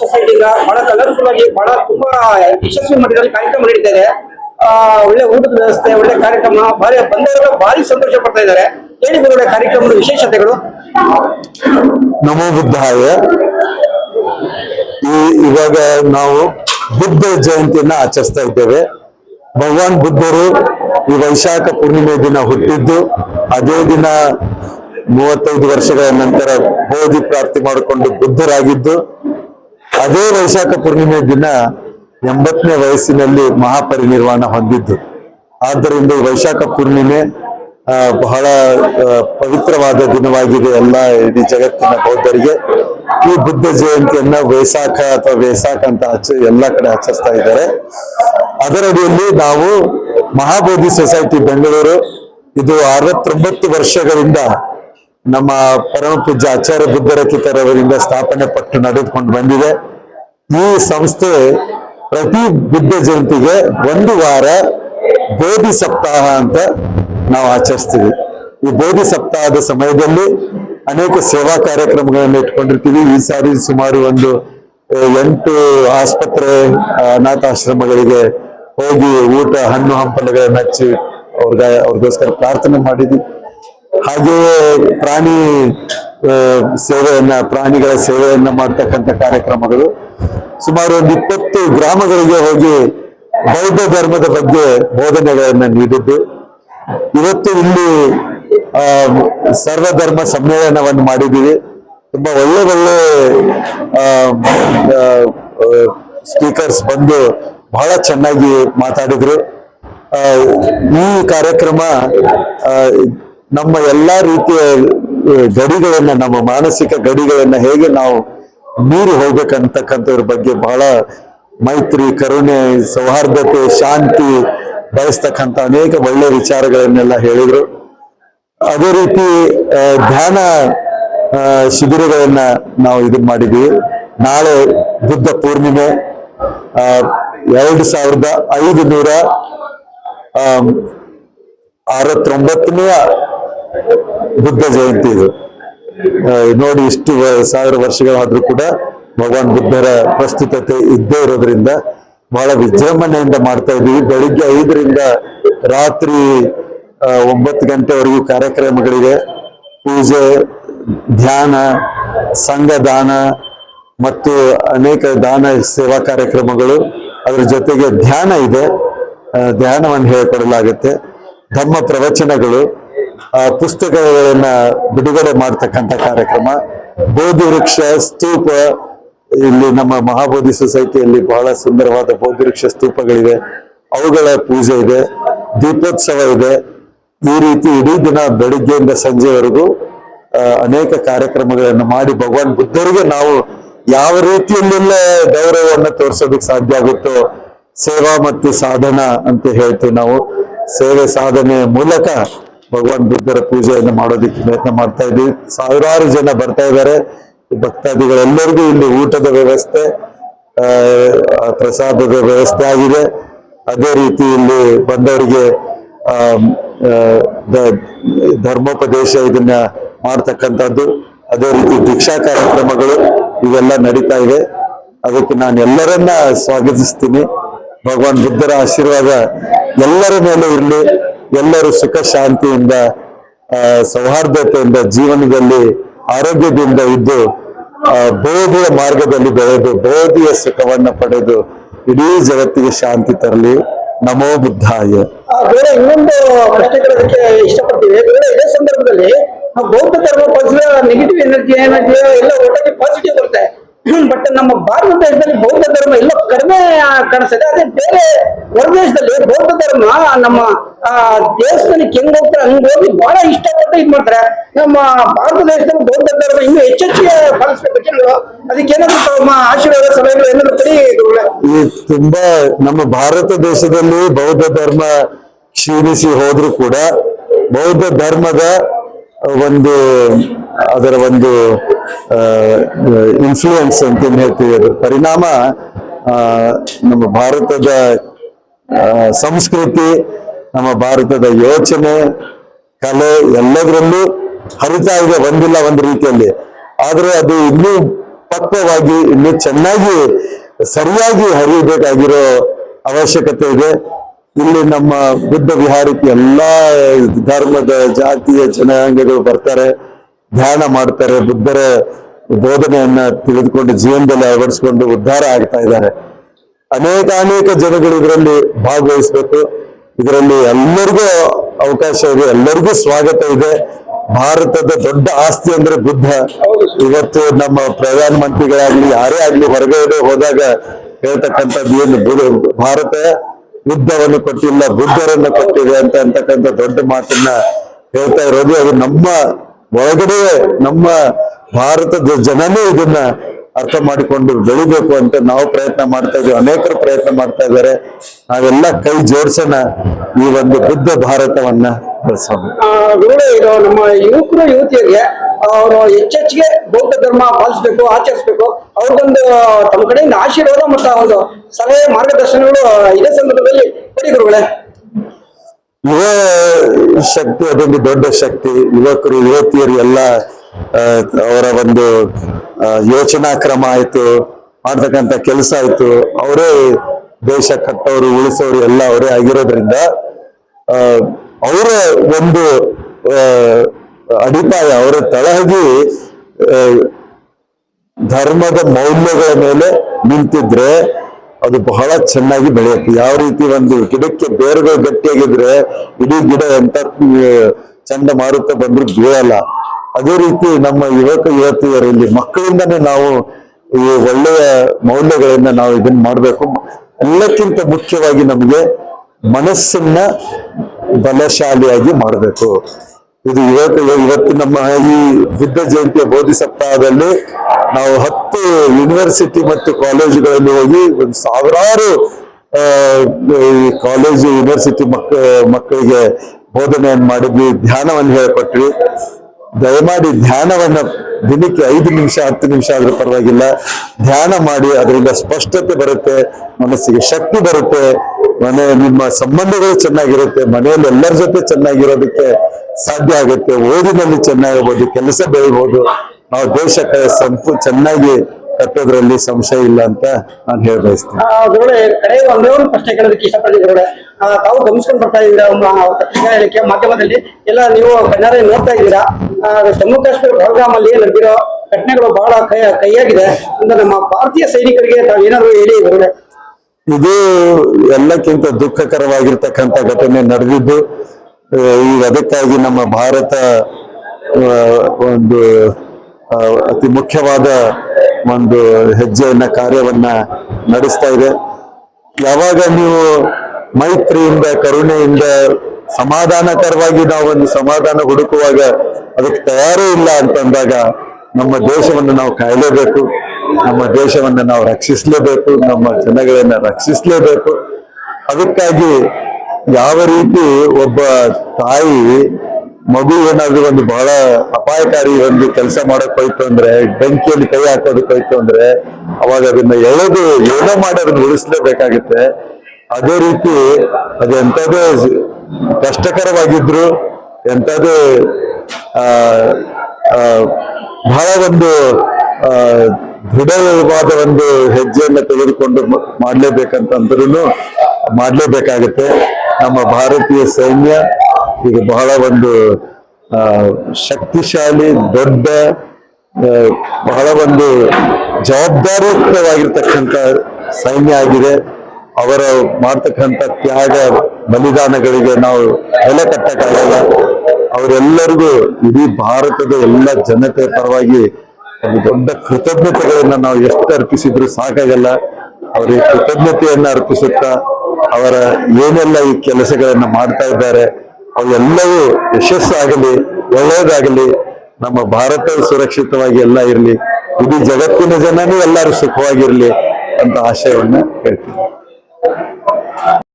ಸೊಸೈಟಿಯಿಂದ ಬಹಳ ಕಲರ್ಫುಲ್ ಆಗಿ ಬಹಳ ತುಂಬಾ ಯಶಸ್ವಿ ಮಟ್ಟದಲ್ಲಿ ಕಾರ್ಯಕ್ರಮ ನಡೀತಾ ಇದೆ ಒಳ್ಳೆ ಊಟದ ವ್ಯವಸ್ಥೆ, ಒಳ್ಳೆ ಕಾರ್ಯಕ್ರಮ, ಭಾರಿ ಬಂದವರು ಭಾರಿ ಸಂತೋಷ ಪಡ್ತಾ ಇದ್ದಾರೆ. ಹೇಳಿ ಗುರುಗಳೇ ಕಾರ್ಯಕ್ರಮದ ವಿಶೇಷತೆಗಳು. ನಮೋ ಬುದ್ಧಾಯ. ಈ ಇವಾಗ ನಾವು ಬುದ್ಧ ಜಯಂತಿಯನ್ನ ಆಚರಿಸ್ತಾ ಇದ್ದೇವೆ. ಭಗವಾನ್ ಬುದ್ಧರು ಈ ವೈಶಾಖ ಪೂರ್ಣಿಮೆ ದಿನ ಹುಟ್ಟಿದ್ದು. ಅದೇ ದಿನ ಮೂವತ್ತೈದು ವರ್ಷಗಳ ನಂತರ ಬೋಧಿ ಪ್ರಾಪ್ತಿ ಮಾಡಿಕೊಂಡು ಬುದ್ಧರಾಗಿದ್ದು. ಅದೇ ವೈಶಾಖ ಪೂರ್ಣಿಮೆ ದಿನ ಎಂಬತ್ತನೇ ವಯಸ್ಸಿನಲ್ಲಿ ಮಹಾಪರಿನಿರ್ವಾಣ ಹೊಂದಿದ್ದು. ಆದ್ದರಿಂದ ವೈಶಾಖ ಪೂರ್ಣಿಮೆ ಬಹಳ ಪವಿತ್ರವಾದ ದಿನವಾಗಿದೆ ಎಲ್ಲ ಇಡೀ ಜಗತ್ತಿನ ಬೌದ್ಧರಿಗೆ. ಈ ಬುದ್ಧ ಜಯಂತಿಯನ್ನ ವೈಸಾಖ ಅಥವಾ ವೈಸಾಖ ಅಂತ ಆಚ, ಎಲ್ಲ ಕಡೆ ಆಚರಿಸ್ತಾ ಇದ್ದಾರೆ. ಅದರಡಿಯಲ್ಲಿ ನಾವು ಮಹಾಬೋಧಿ ಸೊಸೈಟಿ ಬೆಂಗಳೂರು, ಇದು ಅರವತ್ತೊಂಬತ್ತು ವರ್ಷಗಳಿಂದ ನಮ್ಮ ಪರಮ ಪೂಜ್ಯ ಆಚಾರ್ಯ ಬುದ್ಧರಚಿತರವರಿಂದ ಸ್ಥಾಪನೆ ಪಟ್ಟು ನಡೆದುಕೊಂಡು ಬಂದಿದೆ. ಈ ಸಂಸ್ಥೆ ಪ್ರತಿ ಬುದ್ಧ ಜಯಂತಿಗೆ ಒಂದು ವಾರ ಬೋಧಿ ಸಪ್ತಾಹ ಅಂತ ನಾವು ಆಚರಿಸ್ತೀವಿ. ಈ ಬೋಧಿ ಸಪ್ತಾಹದ ಸಮಯದಲ್ಲಿ ಅನೇಕ ಸೇವಾ ಕಾರ್ಯಕ್ರಮಗಳನ್ನು ಇಟ್ಕೊಂಡಿರ್ತೀವಿ. ಈ ಸಾರಿ ಸುಮಾರು ಒಂದು ಎಂಟು ಆಸ್ಪತ್ರೆ ಅನಾಥಾಶ್ರಮಗಳಿಗೆ ಹೋಗಿ ಊಟ, ಹಣ್ಣು ಹಂಪಲುಗಳನ್ನು ಹಚ್ಚಿ ಅವ್ರಿಗ, ಅವ್ರಿಗೋಸ್ಕರ ಪ್ರಾರ್ಥನೆ ಮಾಡಿದ್ವಿ. ಹಾಗೆಯೇ ಪ್ರಾಣಿ ಸೇವೆಯನ್ನ, ಪ್ರಾಣಿಗಳ ಸೇವೆಯನ್ನ ಮಾಡ್ತಕ್ಕಂಥ ಕಾರ್ಯಕ್ರಮಗಳು ಸುಮಾರು ಒಂದು ಇಪ್ಪತ್ತು ಗ್ರಾಮಗಳಿಗೆ ಹೋಗಿ ಬೌದ್ಧ ಧರ್ಮದ ಬಗ್ಗೆ ಬೋಧನೆಗಳನ್ನ ನೀಡಿದ್ದು. ಇವತ್ತು ಇಲ್ಲಿ ಸರ್ವಧರ್ಮ ಸಮ್ಮೇಳನವನ್ನು ಮಾಡಿದ್ದೀವಿ. ತುಂಬಾ ಒಳ್ಳೆ ಒಳ್ಳೆ ಸ್ಪೀಕರ್ಸ್ ಬಂದು ಬಹಳ ಚೆನ್ನಾಗಿ ಮಾತಾಡಿದ್ರು. ಈ ಕಾರ್ಯಕ್ರಮ ನಮ್ಮ ಎಲ್ಲಾ ರೀತಿಯ ಗಡಿಗಳನ್ನ ನಮ್ಮ ಮಾನಸಿಕ ಗಡಿಗಳನ್ನ ಹೇಗೆ ನಾವು ಮೀರಿ ಹೋಗ್ಬೇಕಂತಕ್ಕಂಥವ್ರ ಬಗ್ಗೆ ಬಹಳ ಮೈತ್ರಿ ಕರುಣೆ ಸೌಹಾರ್ದತೆ ಶಾಂತಿ ಬಯಸ್ತಕ್ಕಂಥ ಅನೇಕ ಒಳ್ಳೆ ವಿಚಾರಗಳನ್ನೆಲ್ಲ ಹೇಳಿದ್ರು. ಅದೇ ರೀತಿ ಧ್ಯಾನ ಶಿಬಿರಗಳನ್ನ ನಾವು ಇದನ್ ಮಾಡಿದ್ವಿ. ನಾಳೆ ಬುದ್ಧ ಪೂರ್ಣಿಮೆ ಎರಡು ಸಾವಿರದ ಐದು ನೂರ ಆಮ್, ಅರವತ್ತೊಂಬತ್ತನೆಯ ಬುದ್ಧ ಜಯಂತಿ ಇದು. ನೋಡಿ ಇಷ್ಟು ಸಾವಿರ ವರ್ಷಗಳಾದ್ರೂ ಕೂಡ ಭಗವಾನ್ ಬುದ್ಧರ ಪ್ರಸ್ತುತತೆ ಇದ್ದೇ ಇರೋದ್ರಿಂದ ಬಹಳ ವಿಜೃಂಭಣೆಯಿಂದ ಮಾಡ್ತಾ ಇದ್ದೀವಿ. ಬೆಳಿಗ್ಗೆ ಐದರಿಂದ ರಾತ್ರಿ ಒಂಬತ್ತು ಗಂಟೆವರೆಗೂ ಕಾರ್ಯಕ್ರಮಗಳಿವೆ ಪೂಜೆ, ಧ್ಯಾನ, ಸಂಘದಾನ ಮತ್ತು ಅನೇಕ ದಾನ ಸೇವಾ ಕಾರ್ಯಕ್ರಮಗಳು. ಅದರ ಜೊತೆಗೆ ಧ್ಯಾನ ಇದೆ. ಧ್ಯಾನವನ್ನು ಹೇಳಿಕೊಡಲಾಗುತ್ತೆ. ಧರ್ಮ ಪ್ರವಚನಗಳು. ಪುಸ್ತಕಗಳನ್ನ ಬಿಡುಗಡೆ ಮಾಡ್ತಕ್ಕಂಥ ಕಾರ್ಯಕ್ರಮ. ಬೋಧಿ ವೃಕ್ಷ, ಸ್ತೂಪ. ಇಲ್ಲಿ ನಮ್ಮ ಮಹಾಬೋಧಿ ಸೊಸೈಟಿಯಲ್ಲಿ ಬಹಳ ಸುಂದರವಾದ ಬೋಧಿ ವೃಕ್ಷ ಸ್ತೂಪಗಳಿವೆ. ಅವುಗಳ ಪೂಜೆ ಇದೆ. ದೀಪೋತ್ಸವ ಇದೆ. ಈ ರೀತಿ ಇಡೀ ದಿನ ಬೆಳಿಗ್ಗೆಯಿಂದ ಸಂಜೆವರೆಗೂ ಅನೇಕ ಕಾರ್ಯಕ್ರಮಗಳನ್ನು ಮಾಡಿ ಭಗವಾನ್ ಬುದ್ಧರಿಗೆ ನಾವು ಯಾವ ರೀತಿಯಲ್ಲೆಲ್ಲ ಗೌರವವನ್ನು ತೋರಿಸೋದಕ್ಕೆ ಸಾಧ್ಯ ಆಗುತ್ತೋ, ಸೇವಾ ಮತ್ತು ಸಾಧನ ಅಂತ ಹೇಳ್ತೀವಿ ನಾವು. ಸೇವೆ ಸಾಧನೆ ಮೂಲಕ ಭಗವಾನ್ ಬುದ್ಧರ ಪೂಜೆಯನ್ನು ಮಾಡೋದಕ್ಕೆ ಪ್ರಯತ್ನ ಮಾಡ್ತಾ ಇದ್ದೀವಿ. ಸಾವಿರಾರು ಜನ ಬರ್ತಾ ಇದ್ದಾರೆ. ಭಕ್ತಾದಿಗಳೆಲ್ಲರಿಗೂ ಇಲ್ಲಿ ಊಟದ ವ್ಯವಸ್ಥೆ ಪ್ರಸಾದದ ವ್ಯವಸ್ಥೆ ಆಗಿದೆ. ಅದೇ ರೀತಿ ಇಲ್ಲಿ ಬಂದವರಿಗೆ ಧರ್ಮೋಪದೇಶ ಇದನ್ನ ಮಾಡ್ತಕ್ಕಂಥದ್ದು. ಅದೇ ರೀತಿ ದೀಕ್ಷಾ ಕಾರ್ಯಕ್ರಮಗಳು ಇವೆಲ್ಲ ನಡೀತಾ ಇವೆ ಅದಕ್ಕೆ ನಾನು ಎಲ್ಲರನ್ನ ಸ್ವಾಗತಿಸ್ತೀನಿ. ಭಗವಾನ್ ಬುದ್ಧರ ಆಶೀರ್ವಾದ ಎಲ್ಲರ ಮೇಲೆ ಇರಲಿ. ಎಲ್ಲರೂ ಸುಖ ಶಾಂತಿಯಿಂದ ಸೌಹಾರ್ದತೆಯಿಂದ ಜೀವನದಲ್ಲಿ, ಆರೋಗ್ಯದಿಂದ ಇದ್ದು ಬೋಧಿಯ ಮಾರ್ಗದಲ್ಲಿ ಬೆಳೆದು, ಬೋಧಿಯ ಸುಖವನ್ನು ಪಡೆದು ಇಡೀ ಜಗತ್ತಿಗೆ ಶಾಂತಿ ತರಲಿ. ನಮೋ ಬುದ್ಧಾಯ. ಇನ್ನೊಂದು ಪ್ರಶ್ನೆ ಕೇಳೋದಕ್ಕೆ ಇಷ್ಟಪಡ್ತೀವಿ ಇದೇ ಸಂದರ್ಭದಲ್ಲಿ ಬೌದ್ಧ ಧರ್ಮ ನೆಗೆಟಿವ್ ಎನರ್ಜಿ ಏನಿದೆಯೋ ಎಲ್ಲ ಒಟ್ಟಾಗಿ ಪಾಸಿಟಿವ್ ಬರುತ್ತೆ. ಬಟ್ ನಮ್ಮ ಭಾರತ ದೇಶದಲ್ಲಿ ಬೌದ್ಧ ಧರ್ಮ ಎಲ್ಲ ಕಡಿಮೆ ಕಾಣಿಸ್ತದೆ. ಅದೇ ಬೇರೆ ಹೊರ ದೇಶದಲ್ಲಿ ಬೌದ್ಧ ಧರ್ಮ, ನಮ್ಮ ಹೆಂಗ್ ಹೋಗ್ತಾರೆ, ಹಂಗ್ ಹೋಗಿ ಬಹಳ ಇಷ್ಟಪಟ್ಟು ಇದ್ ಮಾಡ್ತಾರೆ. ನಮ್ಮ ಭಾರತ ದೇಶದಲ್ಲಿ ಬೌದ್ಧ ಧರ್ಮ ಇನ್ನೂ ಹೆಚ್ಚೆಚ್ಚು ಪಾಲಿಸ್ಬೇಕು ಅದಕ್ಕೆ ಏನಾದ್ರು ತಮ್ಮ ಆಶೀರ್ವಾದ, ಸಲಹೆಗಳು ಏನಾದ್ರು ಕಡಿ ತುಂಬಾ ನಮ್ಮ ಭಾರತ ದೇಶದಲ್ಲಿ ಬೌದ್ಧ ಧರ್ಮ ಕ್ಷೀಣಿಸಿ ಹೋದ್ರು ಕೂಡ ಬೌದ್ಧ ಧರ್ಮದ ಒಂದು ಅದರ ಒಂದು ಇನ್ಫ್ಲೂಯೆನ್ಸ್ ಅಂತ ಹೇಳ್ತೀವಿ ಅದರ ಪರಿಣಾಮ ನಮ್ಮ ಭಾರತದ ಸಂಸ್ಕೃತಿ, ನಮ್ಮ ಭಾರತದ ಯೋಚನೆ, ಕಲೆ ಎಲ್ಲದರಲ್ಲೂ ಹರಿತಾ ಇದೆ ಒಂದಿಲ್ಲ ಒಂದು ರೀತಿಯಲ್ಲಿ. ಆದರೆ ಅದು ಇನ್ನೂ ಪಕ್ವವಾಗಿ, ಇನ್ನೂ ಚೆನ್ನಾಗಿ, ಸರಿಯಾಗಿ ಹರಿಯಬೇಕಾಗಿರೋ ಅವಶ್ಯಕತೆ ಇದೆ. ಇಲ್ಲಿ ನಮ್ಮ ಬುದ್ಧ ವಿಹಾರಕ್ಕೆ ಎಲ್ಲಾ ಧರ್ಮದ, ಜಾತಿಯ ಜನಾಂಗಗಳು ಬರ್ತಾರೆ. ಧ್ಯಾನ ಮಾಡ್ತಾರೆ, ಬುದ್ಧರ ಬೋಧನೆಯನ್ನ ತಿಳಿದುಕೊಂಡು ಜೀವನದಲ್ಲಿ ಅಳವಡಿಸಿಕೊಂಡು ಉದ್ಧಾರ ಆಗ್ತಾ ಇದ್ದಾರೆ. ಅನೇಕ ಅನೇಕ ಜನಗಳು ಇದರಲ್ಲಿ ಭಾಗವಹಿಸಬೇಕು. ಇದರಲ್ಲಿ ಎಲ್ಲರಿಗೂ ಅವಕಾಶ ಇದೆ, ಎಲ್ಲರಿಗೂ ಸ್ವಾಗತ ಇದೆ. ಭಾರತದ ದೊಡ್ಡ ಆಸ್ತಿ ಅಂದ್ರೆ ಬುದ್ಧ. ಇವತ್ತು ನಮ್ಮ ಪ್ರಧಾನ ಮಂತ್ರಿಗಳಾಗ್ಲಿ ಯಾರೇ ಆಗ್ಲಿ ಹೊರಗಡೆ ಹೋದಾಗ ಹೇಳ್ತಕ್ಕಂಥದ್ದು ಏನು ಭಾರತ ಬುದ್ಧವನ್ನು ಕೊಟ್ಟಿಲ್ಲ, ಬುದ್ಧರನ್ನು ಕೊಟ್ಟಿದೆ ಅಂತ ಅಂತಕ್ಕಂಥ ದೊಡ್ಡ ಮಾತನ್ನ ಹೇಳ್ತಾ ಇರೋದು. ಅದು ನಮ್ಮ ಒಳಗಡೆ ನಮ್ಮ ಭಾರತದ ಜನನೇ ಇದನ್ನ ಅರ್ಥ ಮಾಡಿಕೊಂಡು ಬೆಳಿಬೇಕು ಅಂತ ನಾವು ಪ್ರಯತ್ನ ಮಾಡ್ತಾ ಇದ್ದೀವಿ. ಅನೇಕರು ಪ್ರಯತ್ನ ಮಾಡ್ತಾ ಇದ್ದಾರೆ. ನಾವೆಲ್ಲ ಕೈ ಜೋಡಿಸೋಣ ಈ ಒಂದು ಬುದ್ಧ ಭಾರತವನ್ನ ಬೆಳೆಸೋಣ. ನಮ್ಮ ಯುವಕರು, ಯುವತಿಯರಿಗೆ ಅವರು ಹೆಚ್ಚೆಚ್ಚಿಗೆ ಬೌದ್ಧ ಧರ್ಮ ಪಾಲಿಸಬೇಕು, ಆಚರಿಸಬೇಕು. ಅವ್ರಿಗೊಂದು ತಮ್ಮ ಕಡೆಯಿಂದ ಆಶೀರ್ವಾದ ಮತ್ತು ಒಂದು ಸಲಹೆ ಮಾರ್ಗದರ್ಶನಗಳು ಇದೇ ಸಂದರ್ಭದಲ್ಲಿ. ಕೊಡಿ ಗುರುಗಳೇ ಯುವ ಶಕ್ತಿ, ಅದೊಂದು ದೊಡ್ಡ ಶಕ್ತಿ. ಯುವಕರು, ಯುವತಿಯರು ಎಲ್ಲ ಅವರ ಒಂದು ಯೋಚನಾ ಕ್ರಮ ಆಯ್ತು, ಮಾಡ್ತಕ್ಕಂಥ ಕೆಲಸ ಆಯ್ತು. ಅವರೇ ದೇಶ ಕಟ್ಟೋರು, ಉಳಿಸೋರು ಎಲ್ಲ ಅವರೇ ಆಗಿರೋದ್ರಿಂದ ಅವರ ಒಂದು ಅಡಿಪಾಯ, ಅವರ ತಳಹದಿ ಧರ್ಮದ ಮೌಲ್ಯಗಳ ಮೇಲೆ ನಿಂತಿದ್ರೆ ಅದು ಬಹಳ ಚೆನ್ನಾಗಿ ಬೆಳೆಯುತ್ತೆ. ಯಾವ ರೀತಿ ಒಂದು ಗಿಡಕ್ಕೆ ಬೇರುಗಳು ಗಟ್ಟಿಯಾಗಿದ್ರೆ ಇಡೀ ಗಿಡ ಎಂತ ಚಂದ ಮಾರುತ್ತ ಬಂದ್ರು ಬೀಳಲ್ಲ ಅದೇ ರೀತಿ ನಮ್ಮ ಯುವಕ ಯುವತಿಯರಲ್ಲಿ ಮಕ್ಕಳಿಂದನೇ ನಾವು ಈ ಒಳ್ಳೆಯ ಮೌಲ್ಯಗಳಿಂದ ನಾವು ಇದನ್ನ ಮಾಡಬೇಕು. ಎಲ್ಲಕ್ಕಿಂತ ಮುಖ್ಯವಾಗಿ ನಮಗೆ ಮನಸ್ಸನ್ನ ಬಲಶಾಲಿಯಾಗಿ ಮಾಡಬೇಕು. ಇದು ಇವತ್ತು ಇವತ್ತು ನಮ್ಮ ಈ ಬುದ್ಧ ಜಯಂತಿಯ ಬೋಧಿ ಸಪ್ತಾಹದಲ್ಲಿ ನಾವು ಹತ್ತು ಯೂನಿವರ್ಸಿಟಿ ಮತ್ತು ಕಾಲೇಜುಗಳಲ್ಲಿ ಹೋಗಿ ಒಂದು ಸಾವಿರಾರು ಕಾಲೇಜು ಯೂನಿವರ್ಸಿಟಿ ಮಕ್ಕ ಮಕ್ಕಳಿಗೆ ಬೋಧನೆಯನ್ನು ಮಾಡಿದ್ವಿ, ಧ್ಯಾನವನ್ನು ಹೇಳ್ಕೊಟ್ವಿ. ದಯಮಾಡಿ ಧ್ಯಾನವನ್ನು ದಿನಕ್ಕೆ ಐದು ನಿಮಿಷ, ಹತ್ತು ನಿಮಿಷ ಆದ್ರೂ ಪರವಾಗಿಲ್ಲ. ಧ್ಯಾನ ಮಾಡಿ, ಅದರಿಂದ ಸ್ಪಷ್ಟತೆ ಬರುತ್ತೆ, ಮನಸ್ಸಿಗೆ ಶಕ್ತಿ ಬರುತ್ತೆ, ಮನೆ, ನಿಮ್ಮ ಸಂಬಂಧಗಳು ಚೆನ್ನಾಗಿರುತ್ತೆ, ಮನೆಯಲ್ಲಿ ಎಲ್ಲರ ಜೊತೆ ಚೆನ್ನಾಗಿರೋದಕ್ಕೆ ಸಾಧ್ಯ ಆಗುತ್ತೆ, ಓದಿನಲ್ಲಿ ಚೆನ್ನಾಗಿರ್ಬೋದು, ಕೆಲಸ ಬೆಳಿಬಹುದು ನಾವು ದೇಶಕ್ಕೆ ಸಂಪು ಚೆನ್ನಾಗಿ ಕಟ್ಟೋದ್ರಲ್ಲಿ ಸಂಶಯ ಇಲ್ಲ ಅಂತ ನಾನು ಹೇಳ ಬಯಸ್ತೇನೆ. ಪ್ರಶ್ನೆ ಕೇಳೋದಕ್ಕೆ ಆ, ತಾವು ಗಮನಿಸ್ಕೊಂಡು ಬರ್ತಾ ಇದ್ದೀರಾ ಪತ್ರಿಕಾ ಹೇಳಿಕೆ ಮಾಧ್ಯಮದಲ್ಲಿ? ಎಲ್ಲ ನೀವು ಕಣ್ಣಾರೆ ನೋಡ್ತಾ ಇದ್ದೀರಾ? ಜಮ್ಮು ಕಾಶ್ಮೀರ ಪಹಲ್ಗಾಮ್ ಅಲ್ಲಿ ನಡೆದಿರೋ ಘಟನೆಗಳು ಬಹಳ ಕೈ ಕೈಯಾಗಿದೆ ಅಂತ ನಮ್ಮ ಭಾರತೀಯ ಸೈನಿಕರಿಗೆ ತಾವು ಏನಾದ್ರು ಹೇಳಿ ಇದು ಎಲ್ಲಕ್ಕಿಂತ ದುಃಖಕರವಾಗಿರ್ತಕ್ಕಂಥ ಘಟನೆ ನಡೆದಿದ್ದು ಈಗ ಅದಕ್ಕಾಗಿ ನಮ್ಮ ಭಾರತ ಒಂದು ಅತಿ ಮುಖ್ಯವಾದ ಒಂದು ಹೆಜ್ಜೆಯನ್ನ, ಕಾರ್ಯವನ್ನ ನಡೆಸ್ತಾ ಇದೆ. ಯಾವಾಗ ನೀವು ಮೈತ್ರಿಯಿಂದ, ಕರುಣೆಯಿಂದ ಸಮಾಧಾನಕರವಾಗಿ ನಾವೊಂದು ಸಮಾಧಾನ ಹುಡುಕುವಾಗ ಅದಕ್ಕೆ ತಯಾರೇ ಇಲ್ಲ ಅಂತಂದಾಗ ನಮ್ಮ ದೇಶವನ್ನು ನಾವು ಕಾಯಲೇಬೇಕು, ನಮ್ಮ ದೇಶವನ್ನು ನಾವು ರಕ್ಷಿಸಲೇಬೇಕು, ನಮ್ಮ ಜನಗಳನ್ನ ರಕ್ಷಿಸಲೇಬೇಕು. ಅದಕ್ಕಾಗಿ ಯಾವ ರೀತಿ ಒಬ್ಬ ತಾಯಿ ಮಗು ಏನಾದ್ರೂ ಒಂದು ಬಹಳ ಅಪಾಯಕಾರಿ ಒಂದು ಕೆಲಸ ಮಾಡಕ್ ಹೋಯ್ತು ಅಂದ್ರೆ ಬೆಂಕಿಯಲ್ಲಿ ಕೈ ಹಾಕೋದಕ್ಕೆ ಹೋಯ್ತು ಅಂದ್ರೆ ಅವಾಗ ಅದನ್ನ ಎಳೆದು ಏನೋ ಮಾಡಿ ಅದನ್ನ ಉಳಿಸ್ಲೇಬೇಕಾಗುತ್ತೆ. ಅದೇ ರೀತಿ ಅದು ಎಂತದೇ ಕಷ್ಟಕರವಾಗಿದ್ರು ಎಂತದೇ ಆ ಬಹಳ ಒಂದು ಆ, ದೃಢವಾದ ಒಂದು ಹೆಜ್ಜೆಯನ್ನ ತೆಗೆದುಕೊಂಡು ಮಾಡ್ಲೇಬೇಕಂತಂದ್ರೂ ಮಾಡ್ಲೇಬೇಕಾಗುತ್ತೆ. ನಮ್ಮ ಭಾರತೀಯ ಸೈನ್ಯ ಈಗ ಬಹಳ ಒಂದು ಶಕ್ತಿಶಾಲಿ, ದೊಡ್ಡ ಬಹಳ ಒಂದು ಜವಾಬ್ದಾರಿಯುತವಾಗಿರ್ತಕ್ಕಂಥ ಸೈನ್ಯ ಆಗಿದೆ. ಅವರ ಮಾಡ್ತಕ್ಕಂಥ ತ್ಯಾಗ ಬಲಿದಾನಗಳಿಗೆ ನಾವು ಬೆಲೆ ಕಟ್ಟಕ್ಕಾಗಲ್ಲ. ಅವರೆಲ್ಲರಿಗೂ ಇಡೀ ಭಾರತದ ಎಲ್ಲ ಜನತೆ ಪರವಾಗಿ ಒಂದು ದೊಡ್ಡ ಕೃತಜ್ಞತೆಗಳನ್ನ ನಾವು ಎಷ್ಟು ಅರ್ಪಿಸಿದ್ರು ಸಾಕಾಗಲ್ಲ. ಅವರಿಗೆ ಕೃತಜ್ಞತೆಯನ್ನ ಅರ್ಪಿಸುತ್ತಾ ಅವರ ಏನೆಲ್ಲ ಈ ಕೆಲಸಗಳನ್ನ ಮಾಡ್ತಾ ಇದ್ದಾರೆ ಅವೆಲ್ಲವೂ ಯಶಸ್ಸಾಗಲಿ, ಒಳ್ಳೆಯದಾಗಲಿ, ನಮ್ಮ ಭಾರತ ಸುರಕ್ಷಿತವಾಗಿ ಎಲ್ಲ ಇರಲಿ, ಇಡೀ ಜಗತ್ತಿನ ಜನನೂ ಎಲ್ಲರೂ ಸುಖವಾಗಿರಲಿ ಅಂತ ಆಶಯವನ್ನ ಹೇಳ್ತೀನಿ.